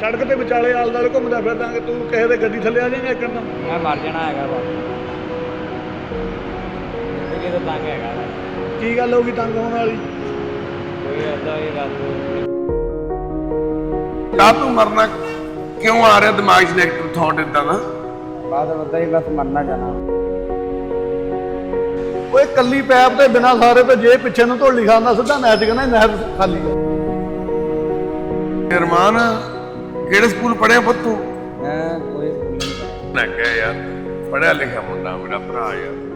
ਸੜਕ ਤੇ ਵਿਚਾਲੇ ਆਲ ਦਾਲ ਘੁੰਮਦਾ ਫਿਰਦਾ ਕਿ ਤੂੰ ਕਿਸੇ ਦੇ ਗੱਡੀ ਥੱਲੇ ਆ ਜਾਏਗਾ ਇੱਕ ਨਾ ਮੈਂ ਮਰ ਜਾਣਾ ਹੈਗਾ ਬਸ ਜ਼ਿੰਦਗੀ ਤਾਂ ਤੰਗ ਹੈਗਾ ਵਾ। ਕੀ ਗੱਲ ਹੋਊਗੀ ਤੰਗ ਹੋਣ ਵਾਲੀ? ਕੋਈ ਏਦਾਂ ਹੀ ਗੱਲ ਕਾ ਤੂੰ ਮਰਨਾ ਕਿਉਂ ਆ ਰਿਹਾ ਦਿਮਾਗ 'ਚ ਨੈਗੇਟਿਵ ਥਾਟ ਇਦਾਂ ਦਾ? ਬਾਅਦ ਹੀ ਬਸ ਮਰਨਾ ਜਾਣਾ। ਓਏ ਕੱਲੀ ਪੈਪ ਤੇ ਬਿਨਾ ਸਾਰੇ ਤੇ ਜੇ ਪਿੱਛੇ ਨੂੰ ਢੋਲੀ ਖਾਂਦਾ ਸਿੱਧਾ ਨਹਿਰ ਚ ਕਹਿੰਦਾ ਨਹਿਰ ਖਾਲੀ। ਆ ਅਰਮਾਨ ਕਿਹੜੇ ਸਕੂਲ ਪੜਿਆ ਪੁੱਤ ਤੂੰ? ਮੈਂ ਕੋਈ ਸਕੂਲ ਨਹੀਂ। ਮੈਂ ਕਿਹਾ ਯਾਰ ਪੜਿਆ ਲਿਖਿਆ ਮੁੰਡਾ ਮੇਰਾ ਭਰਾ ਯਾਰ।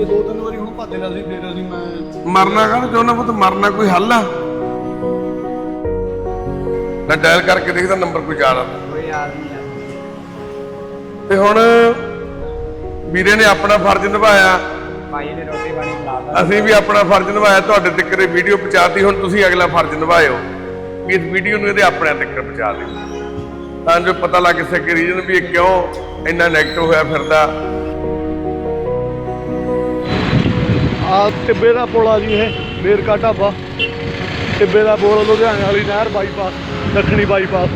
ਇਹ ਦੋ ਤਿੰਨ ਵਾਰੀ ਹੁਣ ਭੱਜ ਲਿਆ ਸੀ ਫੇਰ ਅਸੀਂ ਮੈਂ ਮਰਨਾ ਕਰ ਚਾਹੁੰਦਾ ਪੁੱਤ? ਮਰਨਾ ਕੋਈ ਹੱਲ ਆ? ਮੈਂ ਡਾਇਲ ਕਰਕੇ ਦੇਖਦਾ ਨੰਬਰ ਕੋਈ ਯਾਦ ਆ? ਕੋਈ ਯਾਦ ਨਹੀਂ ਆ। ਤੇ ਹੁਣ ਵੀਰੇ ਨੇ ਆਪਣਾ ਫਰਜ਼ ਨਿਭਾਇਆ। ਭਾਈ ਨੇ ਰੋਟੀ ਪਾਣੀ ਬੁਲਾਤਾ ਅਸੀਂ ਵੀ ਆਪਣਾ ਫਰਜ਼ ਨਿਭਾਇਆ ਤੁਹਾਡੇ ਤੱਕ ਇਹ ਵੀਡੀਓ ਪਹੁੰਚਾਤੀ ਹੁਣ ਤੁਸੀਂ ਅਗਲਾ ਫਰਜ਼ ਨਿਭਾਇਓ ਵੀ ਇਸ ਵੀਡੀਓ ਨੂੰ ਇਹਦੇ ਆਪਣੇ ਤੱਕ ਪਹੁੰਚਾ ਦਿਓ। ਤਾਂ ਜੋ ਪਤਾ ਲੱਗ ਸਕੇ ਰੀਜਨ ਵੀ ਇਹ ਕਿਉਂ ਇੰਨਾ ਨੈਗੇਟਿਵ ਹੋਇਆ ਫਿਰਦਾ। ਆ ਟਿੱਬੇ ਦਾ ਪੁਲ ਆ ਜੀ ਇਹ ਬੇਰਕਾ ਢਾਬਾ। ਟਿੱਬੇ ਦਾ ਪੁਲ ਲੁਧਿਆਣੇ ਵਾਲੀ ਨਹਿਰ ਬਾਈਪਾਸ ਦੱਖਣੀ ਬਾਈਪਾਸ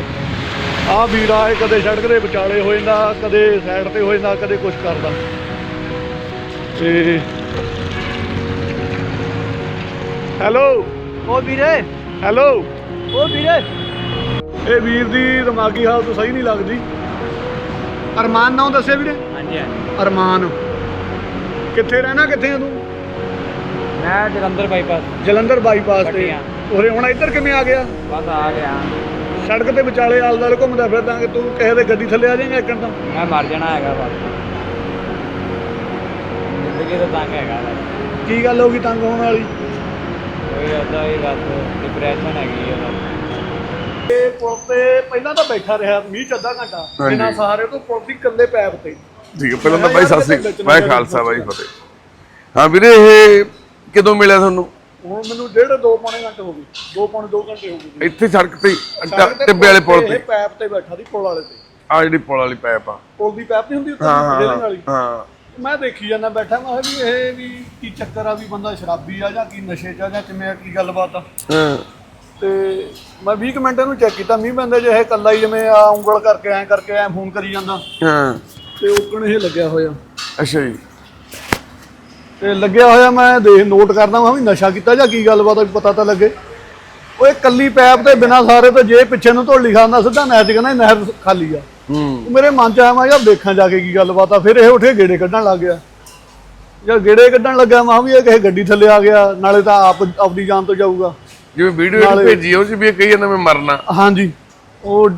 ਆ ਵੀਰ ਆਏ ਕਦੇ ਸੜਕ ਦੇ ਵਿਚਾਲੇ ਹੋ ਜਾਂਦਾ ਕਦੇ ਸਾਈਡ ਤੇ ਹੋ ਜਾਂਦਾ ਕਦੇ ਕੁਛ ਕਰਦਾ। ਤੇ ਹੈਲੋ। ਉਹ ਵੀਰੇ। ਹੈਲੋ। ਉਹ ਵੀਰੇ। ਇਹ ਵੀਰ ਦੀ ਦਿਮਾਗੀ ਹਾਲਤ ਸਹੀ ਨਹੀਂ ਲੱਗਦੀ। ਅਰਮਾਨ ਨਾਮ ਦੱਸਿਆ ਵੀਰੇ। ਹਾਂਜੀ ਹਾਂਜੀ। ਅਰਮਾਨ। ਕਿੱਥੇ ਰਹਿਣਾ ਕਿੱਥੇ ਆ ਤੂੰ? ਮੈਂ ਜਲੰਧਰ ਬਾਈਪਾਸ। ਜਲੰਧਰ ਬਾਈਪਾਸ ਤੇ। ਉਰੇ ਹੁਣ ਇੱਧਰ ਕਿਵੇਂ ਆ ਗਿਆ? ਬਸ ਆ ਗਿਆ। ਸੜਕ ਤੇ ਵਿਚਾਲੇ ਆਲ ਦਾਲ ਘੁੰਮਦਾ ਫਿਰਦਾ ਕਿ ਤੂੰ ਕਿਸੇ ਦੇ ਗੱਡੀ ਥੱਲੇ ਆ ਜਾਏਗਾ ਇੱਕ ਤਾਂ। ਮੈਂ ਮਰ ਜਾਣਾ ਹੈਗਾ ਬਸ। ਜ਼ਿੰਦਗੀ ਤਾਂ ਤੰਗ ਹੈਗਾ ਵਾ। ਕੀ ਗੱਲ ਹੋਊਗੀ ਤੰਗ ਹੋਣ ਵਾਲੀ? ਕੋਈ ਏਦਾਂ ਹੀ ਬਸ ਡਿਪਰੈਸ਼ਨ ਹੈਗੀ ਹੈ ਬਸ। ਇਹ ਪੁਲ ਤੇ ਪਹਿਲਾਂ ਤਾਂ ਬੈਠਾ ਰਿਹਾ ਮੀਂਹ ਚ ਅੱਧਾ ਘੰਟਾ। ਹਾਂਜੀ। ਬਿਨਾਂ ਸਹਾਰੇ ਤੋਂ ਪੁਲ ਦੀ ਕੰਦੇ ਪੈਪ ਤੇ। ਠੀਕ ਹੈ ਪਹਿਲਾਂ ਤਾਂ ਬਾਈ ਸਤਿ ਸ੍ਰੀ ਮੈਂ ਖਾਲਸਾ ਬਾਈ ਫਤਿਹ। ਹਾਂ ਵੀਰੇ ਇਹ ਕਦੋਂ ਮਿਲਿਆ ਤੁਹਾਨੂੰ? ਹੁਣ ਮੈਨੂੰ ਡੇਢ ਦੋ ਪੌਣੇ ਘੰਟੇ ਹੋ ਗਏ। ਦੋ ਪੌਣੇ ਦੋ ਘੰਟੇ ਹੋ ਗਏ। ਇੱਥੇ ਸੜਕ ਤੇ ਹੀ, ਅੱਡਾ- ਸੜਕ ਤੇ ਟਿੱਬੇ ਵਾਲੇ ਪੁਲ ਇਹ ਤੇ। ਪੈਪ ਤੇ ਬੈਠਾ ਸੀ ਪੁਲ ਵਾਲੇ ਤੇ। ਆ ਜਿਹੜੀ ਪੁਲ ਵਾਲੀ ਪੈਪ ਆ। ਪੁਲ ਦੀ ਪੈਪ ਨਹੀਂ ਹੁੰਦੀ ਉੱਤੇ ਹਾਂ ਹਾਂ ਵਾਲੀ? ਹਾਂ। ਮੈਂ ਦੇਖੀ ਜਾਂਦਾ ਬੈਠਾ ਮੈਂ ਕਿਹਾ ਵੀ ਇਹ ਵੀ ਕੀ ਚੱਕਰ ਆ ਵੀ ਬੰਦਾ ਸ਼ਰਾਬੀ ਆ ਜਾਂ ਕੀ ਨਸ਼ੇ 'ਚ ਆ ਜਾਂ ਕਿਵੇਂ ਆ ਕੀ ਗੱਲਬਾਤ ਆ? ਹਾਂ। ਤੇ ਮੈਂ 20 ਕੁ ਮਿੰਟ ਇਹਨੂੰ ਚੈੱਕ ਕੀਤਾ ਮੀਂਹ ਪੈਂਦਾ ਜੇ ਇਹ ਕੱਲਾ ਹੀ ਜਿਵੇਂ ਆ ਉਂਗਲ ਕਰਕੇ ਐ ਕਰਕੇ ਐ ਫੋਨ ਕਰੀ ਜਾਂਦਾ। ਹਾਂ। ਤੇ ਉੱਕਣ ਇਹ ਲੱਗਿਆ ਹੋਇਆ। ਅੱਛਾ ਜੀ। ਤੇ ਲੱਗਿਆ ਹੋਇਆ ਮੈਂ ਦੇਖ ਨੋਟ ਕਰਦਾ ਹਾਂ ਵੀ ਨਸ਼ਾ ਕੀਤਾ ਜਾਂ ਕੀ ਗੱਲਬਾਤ ਆ ਵੀ ਪਤਾ ਤਾਂ ਲੱਗੇ। ਓਏ ਕੱਲੀ ਪੈਪ ਤੇ ਬਿਨਾ ਸਾਰੇ ਤੇ ਜੇ ਪਿੱਛੇ ਨੂੰ ਢੋਲੀ ਖਾਂਦਾ ਸਿੱਧਾ ਨਹਿਰ 'ਚ ਕਹਿੰਦਾ ਨਹਿਰ ਖਾਲੀ ਆ। ਹੂੰ। ਮੇਰੇ ਮਨ 'ਚ ਆਇਆ ਮੈਂ ਯਾਰ ਦੇਖਾਂ ਜਾ ਕੇ ਕੀ ਗੱਲਬਾਤ ਆ ਫਿਰ ਇਹ ਉੱਠੇ ਗੇੜੇ ਕੱਢਣ ਲੱਗ ਗਿਆ। ਜਦ ਗੇੜੇ ਕੱਢਣ ਲੱਗਾ ਮੈਂ ਵੀ ਇਹ ਕਿਸੇ ਗੱਡੀ ਥੱਲੇ ਆ ਗਿਆ ਨਾਲੇ ਤਾਂ ਆਪ ਆਪਦੀ ਜਾਨ ਤੋਂ ਜਾਊਗਾ। ਜਿਵੇਂ ਵੀਡੀਓ ਭੇਜੀ ਉਹ ਚ ਵੀ ਇਹ ਕਹੀ ਜਾਂਦਾ ਮੈਂ ਮਰਨਾ। ਹਾਂਜੀ। ਉਹ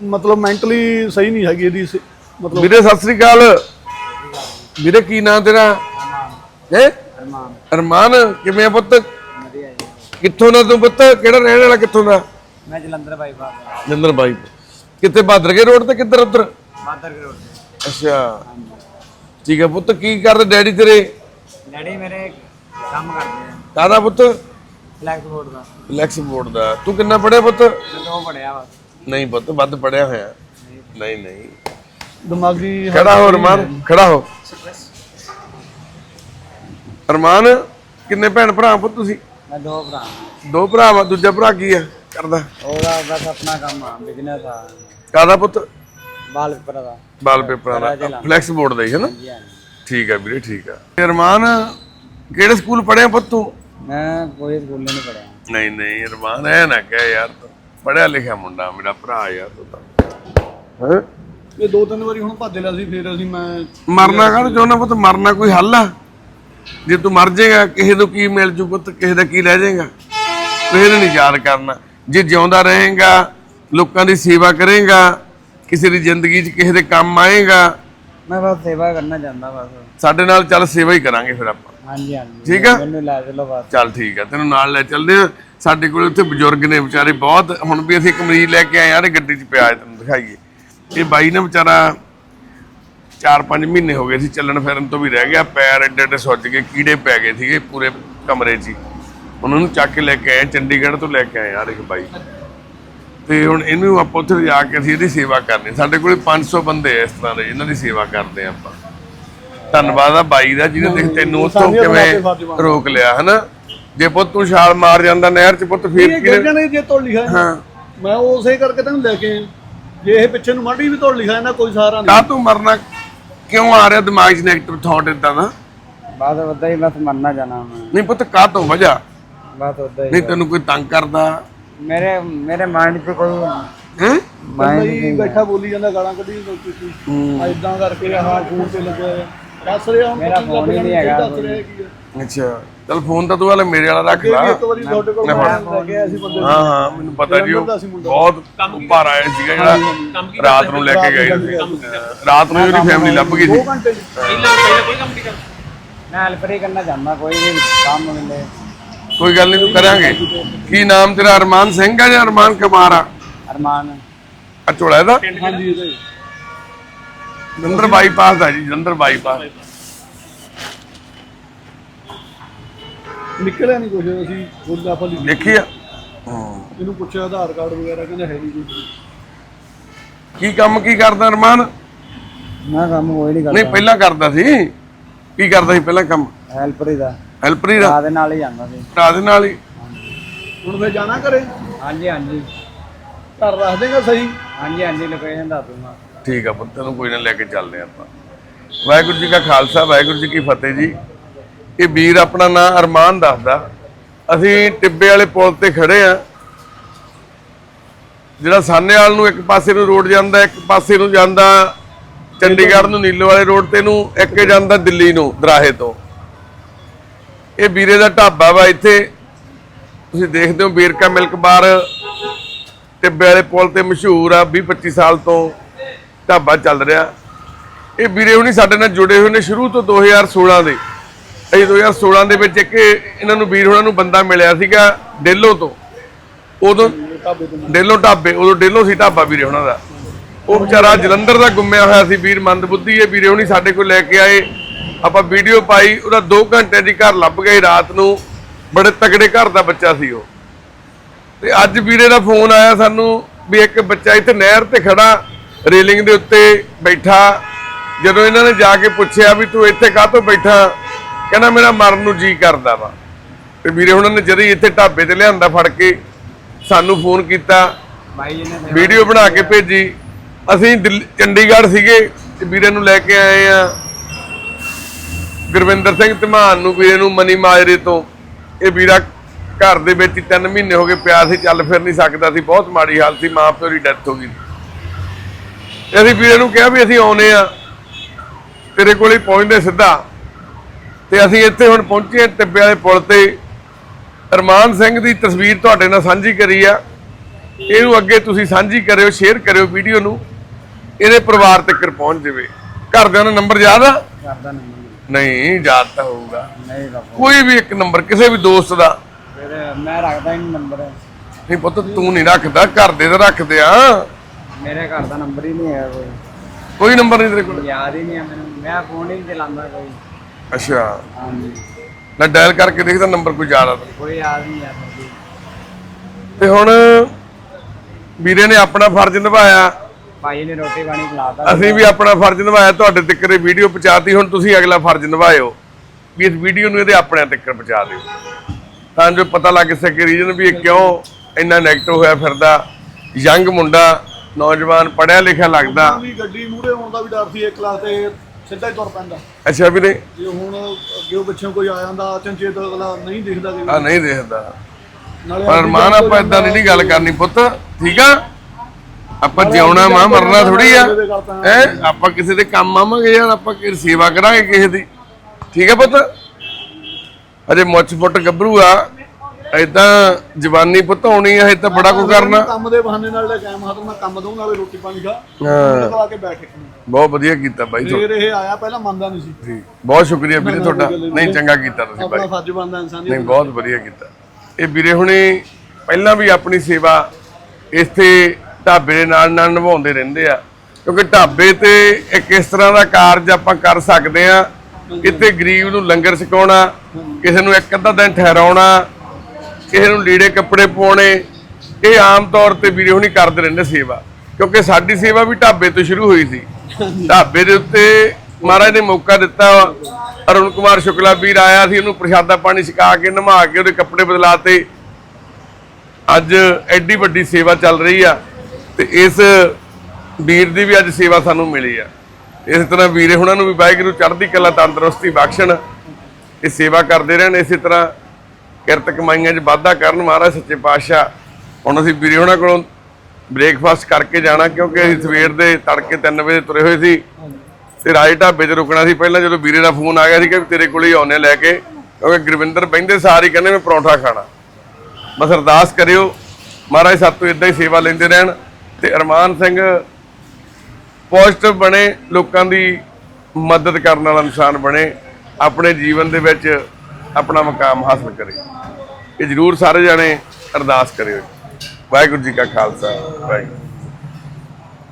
ਮਤਲਬ ਮੈਂਟਲੀ ਸਹੀ ਨਹੀਂ ਹੈਗੀ ਇਹਦੀ ਮਤਲਬ ਵੀਰੇ ਸਤਿ ਸ੍ਰੀ ਅਕਾਲ। ਵੀਰੇ ਕੀ ਨਾਂ ਤੇਰਾ? ਹੈ? ਅਰਮਾਨ। ਅਰਮਾਨ ਕਿਵੇਂ ਆ ਪੁੱਤ? ਕਿੱਥੋਂ ਦਾ ਤੂੰ ਪੁੱਤ? ਕਿਹੜਾ ਰਹਿਣ ਵਾਲਾ ਕਿੱਥੋਂ ਦਾ? ਮੈਂ ਜਲੰਧਰ ਬਾਈਪਾਸ। ਜੰਦਰ ਬਾਈ ਕਿੱਥੇ ਬਾਦਰਗੇ ਰੋਡ ਤੇ ਕਿੱਧਰ ਉੱਧਰ? ਬਾਦਰ ਰੋਡ ਤੇ। ਅੱਛਾ। ਠੀਕ ਹੈ ਪੁੱਤ ਕੀ ਕਰਦੇ ਡੈਡੀ ਤੇਰੇ? ਡੈਡੀ ਮੇਰੇ ਕੰਮ ਕਰਦੇ ਆ। ਕਾਹਦਾ ਪੁੱਤ? ਫਲੈਕਸ ਬੋਰਡ ਦਾ। ਫਲੈਕਸ ਬੋਰਡ ਦਾ। ਤੂੰ ਕਿੰਨਾ ਪੜਿਆ ਪੁੱਤ? ਮੈਂ ਦੋ ਪੜਿਆ ਬਸ ਨਹੀਂ ਪੁੱਤ ਵੱਧ ਪੜਿਆ ਹੋਇਆ। ਨਹੀਂ ਨਹੀਂ। ਦਿਮਾਗੀ ਖੜਾ ਹੋ ਅਰਮਾਨ ਖੜਾ ਹੋ। ਅਰਮਾਨ ਕਿੰਨੇ ਭੈਣ ਭਰਾ ਪੁੱਤ ਤੁਸੀਂ? ਮੈਂ ਦੋ ਭਰਾ। ਦੋ ਭਰਾ ਵਾ ਦੂਜਾ ਭਰਾ ਕੀ ਆ? ਕਰਦਾ? ਉਹਦਾ ਬਸ ਆਪਣਾ ਕੰਮ ਆ ਬਿਜ਼ਨਸ ਆ। ਕਾਹਦਾ ਪੁੱਤ? ਬਾਲ ਪੇਪਰ ਦਾ। ਬਾਲ ਪੇਪਰਾਂ ਦਾ। ਫਲੈਕਸ ਬੋਰਡ ਦਾ ਹੀ ਹੈ ਨਾ ਜੀ ਹਾਂਜੀ। ਠੀਕ ਆ ਵੀਰੇ ਠੀਕ ਆ। ਅਰਮਾਨ ਕਿਹੜੇ ਸਕੂਲ ਪੜਿਆ ਪੁੱਤ ਤੂੰ? ਮੈਂ ਕੋਈ ਸਕੂਲ ਨਹੀਂ ਪੜਿਆ ਨਹੀਂ ਨਹੀਂ ਅਰਮਾਨ ਐ ਨਾ ਕਹਿ ਯਾਰ ਤੂੰ। ਪੜਿਆ ਲਿਖਿਆ ਮੁੰਡਾ ਮੇਰਾ ਭਰਾ ਯਾਰ ਤੂੰ ਤਾਂ। ਹੈ? ਇਹ ਦੋ ਤਿੰਨ ਵਾਰੀ ਹੁਣ ਭੱਜ ਲਿਆ ਸੀ ਫਿਰ ਅਸੀਂ ਮੈਂ ਮਰਨਾ ਕਰ ਚਾਹੁੰਦਾ ਪੁੱਤ? ਮਰਨਾ ਕੋਈ ਹੱਲ ਆ? ਜੇ ਤੂੰ ਮਰ ਜਾਏਗਾ ਕਿਸੇ ਨੂੰ ਕੀ ਮਿਲ ਜੂ ਪੁੱਤ? ਕਿਸੇ ਦਾ ਕੀ ਰਹਿ ਜਾਏਗਾ? ਨੂੰ ਨਹੀਂ ਯਾਦ ਕਰਨਾ। ਜੇ ਜਿਉਂਦਾ ਰਹੇਗਾ ਲੋਕਾਂ ਦੀ ਸੇਵਾ ਕਰੇਗਾ ਕਿਸੇ ਦੀ ਜ਼ਿੰਦਗੀ 'ਚ ਕਿਸੇ ਦੇ ਕੰਮ ਆਏਗਾ ਮੈਂ ਬਸ ਸੇਵਾ ਕਰਨਾ ਚਾਹੁੰਦਾ ਬਸ। ਸਾਡੇ ਨਾਲ ਚੱਲ ਸੇਵਾ ਹੀ ਕਰਾਂਗੇ ਫਿਰ ਆਪਾਂ। ਹਾਂਜੀ ਹਾਂਜੀ। ਠੀਕ ਆ? ਮੈਨੂੰ ਲੈ ਚਲੋ ਬਸ। ਚੱਲ ਠੀਕ ਆ ਤੈਨੂੰ ਨਾਲ ਲੈ ਚੱਲਦੇ ਆ। ਸਾਡੇ ਕੋਲ ਉੱਥੇ ਬਜ਼ੁਰਗ ਨੇ ਵਿਚਾਰੇ ਬਹੁਤ ਹੁਣ ਵੀ ਅਸੀਂ ਇੱਕ ਮਰੀਜ਼ ਲੈ ਕੇ ਆਏ ਯਾਰ ਗੱਡੀ 'ਚ ਪਿਆ ਹੈ, ਤੈਨੂੰ ਦਿਖਾਈਏ। ਇਹ ਬਾਈ ਨਾ ਵਿਚਾਰਾ 4-5 ਮਹੀਨੇ ਹੋ ਗਏ ਸੀ ਚੱਲਣ ਫਿਰਨ ਤੋਂ ਵੀ ਰਹਿ ਗਿਆ ਪੈਰ ਐਡੇ ਐਡੇ ਸੁੱਜ ਗਏ ਕੀੜੇ ਪੈ ਗਏ ਸੀਗੇ ਪੂਰੇ ਕਮਰੇ 'ਚ ਹੀ। ਉਹਨਾਂ ਨੂੰ ਚੱਕ ਕੇ ਲੈ ਕੇ ਆਏ ਚੰਡੀਗੜ੍ਹ ਤੋਂ ਲੈ ਕੇ ਆਏ ਯਾਰ ਇੱਕ ਬਾਈ। ਤੇ ਹੁਣ ਇਹਨੂੰ ਆਪਾਂ ਉੱਥੇ ਜਾ ਕੇ ਅਸੀਂ ਇਹਦੀ ਸੇਵਾ ਕਰਨੀ। ਸਾਡੇ ਕੋਲ 500 ਬੰਦੇ ਐ ਇਸ ਤਰ੍ਹਾਂ ਦੇ ਜਿਨ੍ਹਾਂ ਦੀ ਸੇਵਾ ਕਰਦੇ ਆ ਆਪਾਂ। ਧੰਨਵਾਦ ਆ ਬਾਈ ਦਾ ਜਿਹਨੇ ਦੇਖ ਤੈਨੂੰ ਉੱਥੋਂ ਕੇ ਕਿਵੇਂ। ਰੋਕ ਲਿਆ ਹਨਾ? ਜੇ ਪੁੱਤ ਤੂੰ ਛਾਲ ਮਾਰ ਜਾਂਦਾ ਨਹਿਰ 'ਚ ਪੁੱਤ ਫੇਰ ਕੀ ਜਾਣੇ ਜੇ ਤੋੜ ਲਿਖਿਆ ਹਾਂ। ਮੈਂ ਉਸੇ ਕਰਕੇ ਤੈਨੂੰ ਲੈ ਕੇ। ਜੇ ਇਹ ਪਿੱਛੇ ਨੂੰ ਮਾੜੀ ਵੀ ਤੋੜ ਲਿਖਿਆ ਇਹਨਾਂ ਕੋਈ ਸਹਾਰਾ ਨਹੀਂ। ਕਾਹ ਤੂੰ ਮਰਨਾ? ਕਿਉਂ ਆ ਰਿਹਾ ਦਿਮਾਗ 'ਚ ਨੈਗੇਟਿਵ ਥਾਟ ਇਦਾਂ ਦਾ? ਬਸ ਉਦਾਂ ਹੀ ਬਸ ਮੰਨਣਾ ਜਾਣਾ ਮੈਂ ਨਹੀਂ ਪੁੱਤ ਕਾਹ ਤੋਂ ਵਜ੍ਹਾ। ਬਸ ਉਦਾਂ ਹੀ ਨਹੀਂ ਤੈਨੂੰ ਕੋਈ ਤੰਗ ਕਰਦਾ? ਮੇਰੇ ਮੇਰੇ ਮਾਈਂਡ 'ਚ ਕੋਈ ਹੈ? ਹੀ ਬੈਠਾ ਬੋਲੀ ਜਾਂਦਾ ਗਾਲਾਂ ਕੱਢੀ ਤੁਸੀਂ। ਐਦਾਂ ਕਰਕੇ ਆਹ ਫੋਨ ਤੇ ਲੱਗਿਆ ਹੋਇਆ ਦੱਸ ਰਿਹਾ ਹੁਣ ਮੇਰਾ ਤੁਸੀਂ phone ਹੀ ਲੱਭ ਨਹੀਂ ਹੈਗਾ। ਦੱਸ ਰਿਹਾ ਕੀ ਹੈ ਅੱਛਾ। ਚਲ ਫੋਨ ਤਾਂ ਤੂੰ ਵਾਲੇ ਮੇਰੇ ਵਾਲਾ ਰੱਖ ਲਾ। ਇੱਕ ਵਾਰੀ ਤੁਹਾਡੇ ਕੋਲ ਲੈ ਕੇ ਬੰਦੇ ਹਾਂ ਹਾਂ ਮੈਨੂੰ ਪਤਾ ਜੀ ਉਹ। ਬਹੁਤ ਭਾਰ ਆਇਆ ਸੀਗਾ ਜਿਹੜਾ ਰਾਤ ਨੂੰ ਲੈ ਕੇ ਗਏ ਸੀ। ਰਾਤ ਨੂੰ ਉਹਦੀ ਫੈਮਿਲੀ ਲੱਭ ਗਈ ਸੀ। 2 ਘੰਟੇ ਚ ਮੈਂ ਹੀ ਕਰਨਾ ਚਾਹੁੰਦਾ ਕੋਈ ਵੀ ਕੰਮ ਮਿਲੇ। ਕੋਈ ਗੱਲ ਨਹੀਂ ਤੂੰ ਕਰਾਂਗੇ। ਕੀ ਨਾਮ ਤੇਰਾ? ਅਰਮਾਨ ਸਿੰਘ ਆ ਜਾਂ ਅਰਮਾਨ ਕੁਮਾਰ ਆ? ਅਰਮਾਨ। ਆ ਝੋਲਾ ਇਹਦਾ? ਹਾਂਜੀ ਇਹਦੇ ਜਲੰਧਰ ਬਾਈਪਾਸ ਦਾ ਜੀ ਜਲੰਧਰ ਬਾਈਪਾਸ। ਨਿਕਲਿਆ ਨਹੀਂ ਕੁਝ ਅਸੀਂ ਗੁਰਦਾ ਫਲੀ ਦੇਖੀ ਆ। ਇਹਨੂੰ ਪੁੱਛਿਆ ਆਧਾਰ ਕਾਰਡ ਵਗੈਰਾ ਕਹਿੰਦਾ ਹੈ ਨਹੀਂ ਕੁਝ ਕੀ ਕੰਮ ਕੀ ਕਰਦਾ ਅਰਮਾਨ? ਮੈਂ ਕੰਮ ਕੋਈ ਨਹੀਂ ਨਹੀਂ ਪਹਿਲਾਂ ਕਰਦਾ ਸੀ। ਕੀ ਕਰਦਾ ਸੀ ਪਹਿਲਾਂ ਕੰਮ? ਹੈਲਪਰ ਹੀ ਦਾ। ਹੈਲਪਰ ਦਾ ਭਰਾ ਦੇ ਨਾਲ ਹੀ ਜਾਂਦਾ ਸੀ। ਭਰਾ ਦੇ ਨਾਲ ਹੀ। ਹੁਣ ਫੇਰ ਜਾਣਾ ਕਰੇ ਹਾਂਜੀ ਹਾਂਜੀ। ਘਰ ਰੱਖ ਦੇਗਾ ਸਹੀ? ਹਾਂਜੀ ਹਾਂਜੀ ਲੋਕੇਸ਼ਨ ਦੱਸ ਦੂੰਗਾ ਠੀਕ ਆ ਪੁੱਤ ਤੈਨੂੰ ਕੋਈ ਨਾ ਲੈ ਕੇ ਚੱਲਦੇ ਆਪਾਂ। ਵਾਹਿਗੁਰੂ ਜੀ ਕਾ ਖਾਲਸਾ ਵਾਹਿਗੁਰੂ ਜੀ ਕੀ ਫਤਿਹ ਜੀ। ਇਹ ਵੀਰ ਆਪਣਾ ਨਾਂ ਅਰਮਾਨ ਦੱਸਦਾ। ਅਸੀਂ ਟਿੱਬੇ ਵਾਲੇ ਪੁਲ ਤੇ ਖੜੇ ਆ ਜਿਹੜਾ ਸਾਨੇਵਾਲ ਨੂੰ ਇੱਕ ਪਾਸੇ ਨੂੰ ਰੋਡ ਜਾਂਦਾ ਇੱਕ ਪਾਸੇ ਨੂੰ ਜਾਂਦਾ ਚੰਡੀਗੜ੍ਹ ਨੂੰ ਨੀਲੋ ਵਾਲੇ ਰੋਡ ਤੇ ਨੂੰ ਇੱਕ ਜਾਂਦਾ ਦਿੱਲੀ ਨੂੰ ਦਰਾਹੇ ਤੋਂ। ਇਹ ਵੀਰੇ ਦਾ ਢਾਬਾ ਵਾ ਇੱਥੇ। ਤੁਸੀਂ ਦੇਖਦੇ ਹੋ ਬੀਰਕਾ ਮਿਲਕ ਬਾਰ। ਟਿੱਬੇ ਵਾਲੇ ਪੁਲ ਤੇ ਮਸ਼ਹੂਰ ਆ 20 25 ਸਾਲ ਤੋਂ ਢਾਬਾ ਚੱਲ ਰਿਹਾ। ਇਹ ਵੀਰੇ ਹੁਣੀ ਸਾਡੇ ਨਾਲ ਜੁੜੇ ਹੋਏ ਨੇ ਸ਼ੁਰੂ ਤੋਂ 2016 ਦੇ। ਅਸੀਂ 2016 ਦੇ ਵਿੱਚ ਇੱਕ ਇਹਨਾਂ ਨੂੰ ਵੀਰ ਹੁਣਾਂ ਨੂੰ ਬੰਦਾ ਮਿਲਿਆ ਸੀਗਾ ਡੇਲੋ ਤੋਂ। ਉਦੋਂ ਡੇਲੋ ਢਾਬੇ, ਉਦੋਂ ਡੇਲੋ ਸੀ ਢਾਬਾ ਵੀਰੇ ਹੁਣਾਂ ਦਾ। ਉਹ ਵਿਚਾਰਾ ਜਲੰਧਰ ਦਾ ਗੁੰਮਿਆ ਹੋਇਆ ਸੀ, ਵੀਰ ਮੰਦਬੁੱਧੀ ਇਹ ਵੀਰੇ ਹੁਣੀ ਸਾਡੇ ਕੋਲ ਲੈ ਕੇ ਆਏ। ਆਪਾਂ ਵੀਡੀਓ ਪਾਈ ਉਹਦਾ 2 ਘੰਟੇ ਦੀ ਘਰ ਲੱਭ ਗਏ ਰਾਤ ਨੂੰ। ਬੜੇ ਤਗੜੇ ਘਰ ਦਾ ਬੱਚਾ ਸੀ ਉਹ। ਤੇ ਅੱਜ ਵੀਰੇ ਦਾ ਫੋਨ ਆਇਆ ਸਾਨੂੰ ਵੀ ਇੱਕ ਬੱਚਾ ਇੱਥੇ ਨਹਿਰ ਤੇ ਖੜਾ ਰੇਲਿੰਗ ਦੇ ਉੱਤੇ ਬੈਠਾ। ਜਦੋਂ ਇਹਨਾਂ ਨੇ ਜਾ ਕੇ ਪੁੱਛਿਆ ਵੀ ਤੂੰ ਇੱਥੇ ਕਾਹਤੋਂ ਬੈਠਾ? ਕਹਿੰਦਾ ਮੇਰਾ ਮਰਨ ਨੂੰ ਜੀ ਕਰਦਾ ਵਾ। ਤੇ ਵੀਰੇ ਉਹਨਾਂ ਨੇ ਜਦ ਹੀ ਇੱਥੇ ਢਾਬੇ ਤੇ ਲਿਆਂਦਾ ਫੜ ਕੇ ਸਾਨੂੰ ਫੋਨ ਕੀਤਾ। ਵੀਡੀਓ ਬਣਾ ਕੇ ਭੇਜੀ। ਅਸੀਂ ਚੰਡੀਗੜ੍ਹ ਸੀਗੇ ਤੇ ਵੀਰੇ ਨੂੰ ਲੈ ਕੇ ਆਏ ਆ। ਗੁਰਵਿੰਦਰ ਸਿੰਘ ਧਮਾਨ ਨੂੰ ਵੀਰੇ ਨੂੰ ਮਨੀ ਮਾਜਰੇ ਤੋਂ ਇਹ ਵੀਰਾ ਘਰ ਦੇ ਵਿੱਚ 3 ਮਹੀਨੇ ਹੋ ਗਏ ਪਿਆ ਸੀ, ਚੱਲ ਫਿਰ ਨਹੀਂ ਸਕਦਾ ਸੀ। ਬਹੁਤ ਮਾੜੀ ਹਾਲਤ ਸੀ, ਮਾਂ ਪਿਓ ਦੀ ਡੈਥ ਹੋ ਗਈ। ਅਸੀਂ ਵੀਰੇ ਨੂੰ ਕਿਹਾ ਵੀ ਅਸੀਂ ਆਉਨੇ ਆ, ਤੇਰੇ ਕੋਲੇ ਪਹੁੰਚਦੇ ਸਿੱਧਾ। ਤੇ ਅਸੀਂ ਇੱਥੇ ਹੁਣ ਪਹੁੰਚੇ ਹਾਂ ਟਿੱਬੇ ਵਾਲੇ ਪੁਲ ਤੇ। ਅਰਮਾਨ ਸਿੰਘ ਦੀ ਤਸਵੀਰ ਤੁਹਾਡੇ ਨਾਲ ਸਾਂਝੀ ਕਰੀ ਆ। ਇਹਨੂੰ ਅੱਗੇ ਤੁਸੀਂ ਸਾਂਝੀ ਕਰਿਓ ਸ਼ੇਅਰ ਕਰਿਓ ਵੀਡੀਓ ਨੂੰ। ਇਹਦੇ ਪਰਿਵਾਰ ਤੱਕ ਪਹੁੰਚ ਜਾਵੇ। ਘਰਦਿਆਂ ਦਾ ਨੰਬਰ ਯਾਦ ਆ? ਕਰਦਾ ਨਹੀਂ ਨਹੀਂ ਯਾਦ ਤਾਂ ਹੋਊਗਾ। ਨਹੀਂ ਬਾਬਾ ਕੋਈ ਵੀ ਇੱਕ ਨੰਬਰ ਕਿਸੇ ਵੀ ਦੋਸਤ ਦਾ। ਫਿਰ ਮੈਂ ਰੱਖਦਾ ਹੀ ਨਹੀਂ ਨੰਬਰ। ਨਹੀਂ ਪੁੱਤ ਤੂੰ ਨਹੀਂ ਰੱਖਦਾ ਘਰ ਦੇ ਤਾਂ ਰੱਖਦੇ ਆ। ਮੇਰੇ ਘਰ ਦਾ ਨੰਬਰ ਹੀ ਨਹੀਂ ਹੈ ਕੋਈ। ਕੋਈ ਨੰਬਰ ਨਹੀਂ ਤੇਰੇ ਕੋਲ? ਯਾਦ ਹੀ ਨਹੀਂ ਹੈ ਮੈਨੂੰ। ਮੈਂ ਫੋਨ ਹੀ ਨਹੀਂ ਚਲਾਉਂਦਾ ਕੋਈ। ਅੱਛਾ। ਹਾਂਜੀ। ਲੈ ਡਾਇਲ ਕਰਕੇ ਦੇਖਦਾ ਨੰਬਰ ਕੋਈ ਯਾਦ ਆ ਤਾਂ। ਕੋਈ ਯਾਦ ਨਹੀਂ ਹੈ ਤੇ ਹੁਣ ਵੀਰੇ ਨੇ ਆਪਣਾ ਫਰਜ਼ ਨਿਭਾਇਆ। ਭਾਈ ਨੇ ਰੋਟੀ ਪਾਣੀ ਖਿਲਾਤਾ। ਅਸੀਂ ਵੀ ਆਪਣਾ ਫਰਜ਼ ਨਿਭਾਇਆ ਤੁਹਾਡੇ ਤੱਕ ਇਹ ਵੀਡੀਓ ਪਹੁੰਚਾਤੀ ਹੁਣ ਤੁਸੀਂ ਅਗਲਾ ਫਰਜ਼ ਨਿਭਾਇਓ ਵੀ ਇਸ ਵੀਡੀਓ ਨੂੰ ਇਹਦੇ ਆਪਣੇ ਤੱਕ ਪਹੁੰਚਾ ਦਿਓ। ਤਾਂ ਜੋ ਪਤਾ ਲੱਗ ਸਕੇ ਰੀਜਨ ਵੀ ਇਹ ਕਿਉਂ ਇੰਨਾ ਨੈਗੇਟਿਵ ਹੋਇਆ ਫਿਰਦਾ। ਯੰਗ ਮੁੰਡਾ ਨੌਜਵਾਨ ਪੜਿਆ ਲਿਖਿਆ ਲੱਗਦਾ। ਵੀ ਗੱਡੀ ਮੂਹਰੇ ਆਉਣ ਦਾ ਵੀ ਡਰ ਸੀ ਇੱਕ ਕਲਾਸ ਤੇ ਸਿੱਧਾ ਹੀ ਤੁਰ ਪੈਂਦਾ। ਅੱਛਾ ਵੀਰੇ। ਜੇ ਹੁਣ ਅੱਗੇ ਪਿੱਛੋਂ ਕੋਈ ਆ ਜਾਂਦਾ ਚੰਚੇਤ ਅਗਲਾ ਨਹੀਂ ਦਿਖਦਾ। ਕਿ ਆ ਨਹੀਂ ਦੇਖਦਾ। ਪਰ ਮਾਨ ਆਪਾਂ ਇਦਾਂ ਨਹੀਂ ਗੱਲ ਕਰਨੀ ਪੁੱਤ। ਠੀਕ ਆ? ਆਪਾਂ ਜਿਉਣਾ ਮਾਂ ਮਰਨਾ ਥੋੜੀ ਆ। ਹੈ? ਆਪਾਂ ਕਿਸੇ ਦੇ ਕੰਮ ਆਵਾਂਗੇ ਯਾਰ ਆਪਾਂ ਕੀ ਸੇਵਾ ਕਰਾਂਗੇ ਕਿਸੇ ਦੀ। ਠੀਕ ਆ ਪੁੱਤ? ਅਜੇ ਮੁੱਛ ਫੁੱਟ ਗੱਭਰੂ ਆ ਏਦਾਂ ਜਵਾਨੀ ਪੁੱਤ ਆਉਣੀ ਆ ਇਹ ਤਾਂ ਬੜਾ ਕੁ ਕਰਨਾ। ਕੰਮ ਦੇ ਬਹਾਨੇ ਨਾਲ ਲੈ ਕੇ ਆਇਆ ਮੈਂ ਕੰਮ ਦਊਂ ਨਾਲੇ ਰੋਟੀ ਪਾਣੀ ਖਾ। ਹਾਂ। ਲਗਾ ਕੇ ਬੈਠ ਬਹੁਤ ਵਧੀਆ ਕੀਤਾ ਬਾਈ ਤੁਹਾਡਾ ਫੇਰ ਇਹ ਆਇਆ ਪਹਿਲਾਂ ਮੰਨਦਾ ਨਹੀਂ ਸੀ। ਠੀਕ ਬਹੁਤ ਸ਼ੁਕਰੀਆ ਵੀਰੇ ਤੁਹਾਡਾ। ਨਹੀਂ। ਚੰਗਾ ਕੀਤਾ ਤੁਸੀਂ ਬਾਈ। ਆਪਣਾ ਫਰਜ਼ ਬਣਦਾ ਇਨਸਾਨ ਨਹੀਂ ਬਹੁਤ ਵਧੀਆ ਕੀਤਾ। ਇਹ ਵੀਰੇ ਹੁਣੇ ਪਹਿਲਾਂ ਵੀ ਆਪਣੀ ਸੇਵਾ ਇੱਥੇ ਢਾਬੇ ਦੇ ਨਾਲ ਨਾਲ ਨਿਭਾਉਂਦੇ ਰਹਿੰਦੇ ਆ। ਕਿਉਂਕਿ ਢਾਬੇ ਤੇ ਇੱਕ ਇਸ ਤਰ੍ਹਾਂ ਦਾ ਕਾਰਜ ਆਪਾਂ ਕਰ ਸਕਦੇ ਆ ਕਿਤੇ ਗਰੀਬ ਨੂੰ ਲੰਗਰ ਛਕਾਉਣਾ, ਕਿਸੇ ਨੂੰ ਇੱਕ ਅੱਧਾ ਦਿਨ ਠਹਿਰਾਉਣਾ, ਕਿਸੇ ਨੂੰ ਲੀੜੇ ਕੱਪੜੇ ਪਾਉਣੇ ਇਹ ਆਮ ਤੌਰ ਤੇ ਵੀਰੇ ਹੁਣੀ ਕਰਦੇ ਰਹਿੰਦੇ ਸੇਵਾ। ਕਿਉਂਕਿ ਸਾਡੀ ਸੇਵਾ ਵੀ ਢਾਬੇ ਤੋਂ ਸ਼ੁਰੂ ਹੋਈ ਸੀ। ਢਾਬੇ ਦੇ ਉੱਤੇ ਮਹਾਰਾਜ ਨੇ ਮੌਕਾ ਦਿੱਤਾ, ਅਰੁਣ ਕੁਮਾਰ ਸ਼ੁਕਲਾ ਵੀਰ ਆਇਆ ਸੀ, ਉਹਨੂੰ ਪ੍ਰਸ਼ਾਦਾ ਪਾਣੀ ਛਕਾ ਕੇ, ਨਮਾ ਕੇ ਉਹਦੇ ਕੱਪੜੇ ਬਦਲਾਤੇ। ਅੱਜ ਐਡੀ ਵੱਡੀ ਸੇਵਾ ਚੱਲ ਰਹੀ ਆ। ਤੇ ਇਸ ਵੀਰ ਦੀ ਵੀ ਅੱਜ ਸੇਵਾ ਸਾਨੂੰ ਮਿਲੀ ਆ। ਇਸ ਤਰ੍ਹਾਂ ਵੀਰੇ ਹੁਣਾਂ ਨੂੰ ਵੀ ਵਾਹਿਗੁਰੂ ਚੜ੍ਹਦੀ ਕਲਾ, ਤੰਦਰੁਸਤੀ, ਬਖਸ਼ਣ। ਇਹ ਸੇਵਾ ਕਰਦੇ ਰਹਿਣ, ਇਸੇ ਤਰ੍ਹਾਂ ਕਿਰਤ ਕਮਾਈਆਂ 'ਚ ਵਾਧਾ ਕਰਨ ਮਹਾਰਾਜ ਸੱਚੇ ਪਾਤਸ਼ਾਹ। ਹੁਣ ਅਸੀਂ ਵੀਰੇ ਹੁਣਾਂ ਕੋਲੋਂ ਬ੍ਰੇਕਫਾਸਟ ਕਰਕੇ ਜਾਣਾ ਕਿਉਂਕਿ ਅਸੀਂ ਸਵੇਰ ਦੇ ਤੜਕੇ 3 ਵਜੇ ਤੁਰੇ ਹੋਏ ਸੀ। ਤੇ ਰਾਜ ਢਾਬੇ 'ਚ ਰੁਕਣਾ ਸੀ। ਪਹਿਲਾਂ ਜਦੋਂ ਵੀਰੇ ਦਾ ਫੋਨ ਆ ਗਿਆ ਸੀ ਕਿ ਵੀ ਤੇਰੇ ਕੋਲ ਹੀ ਆਉਣੇ ਲੈ ਕੇ, ਕਿਉਂਕਿ ਗੁਰਵਿੰਦਰ ਬਹਿੰਦੇ ਸਾਰ ਹੀ ਕਹਿੰਦੇ ਮੈਂ ਪਰੌਂਠਾ ਖਾਣਾ। ਬਸ ਅਰਦਾਸ ਕਰਿਓ, ਮਹਾਰਾਜ ਸਾਤੋਂ ਇਦਾਂ ਹੀ ਸੇਵਾ ਲੈਂਦੇ ਰਹਿਣ। ਤੇ ਅਰਮਾਨ ਸਿੰਘ ਪੋਜ਼ਿਟਿਵ ਬਣੇ, ਲੋਕਾਂ ਦੀ ਮਦਦ ਕਰਨ ਵਾਲਾ ਇਨਸਾਨ ਬਣੇ, ਆਪਣੇ ਜੀਵਨ ਦੇ ਵਿੱਚ ਆਪਣਾ ਮਕਾਮ ਹਾਸਲ ਕਰੇ। ਇਹ ਜਰੂਰ ਸਾਰੇ ਜਾਣੇ ਅਰਦਾਸ ਕਰਿਓ। ਵਾਹਿਗੁਰੂ ਜੀ ਕਾ ਖਾਲਸਾ, ਵਾਹਿਗੁਰੂ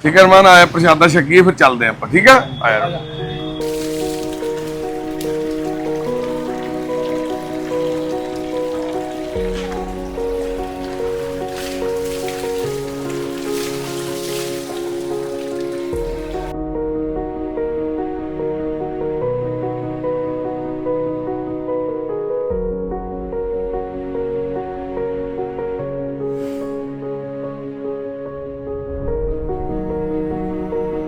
ਠੀਕ ਹੈ ਅਰਮਾਨ, ਆਇਆ ਪ੍ਰਸ਼ਾਦਾ ਛਕੀਏ, ਫਿਰ ਚੱਲਦੇ ਆਪਾਂ। ਠੀਕ ਆ? ਆਇਆ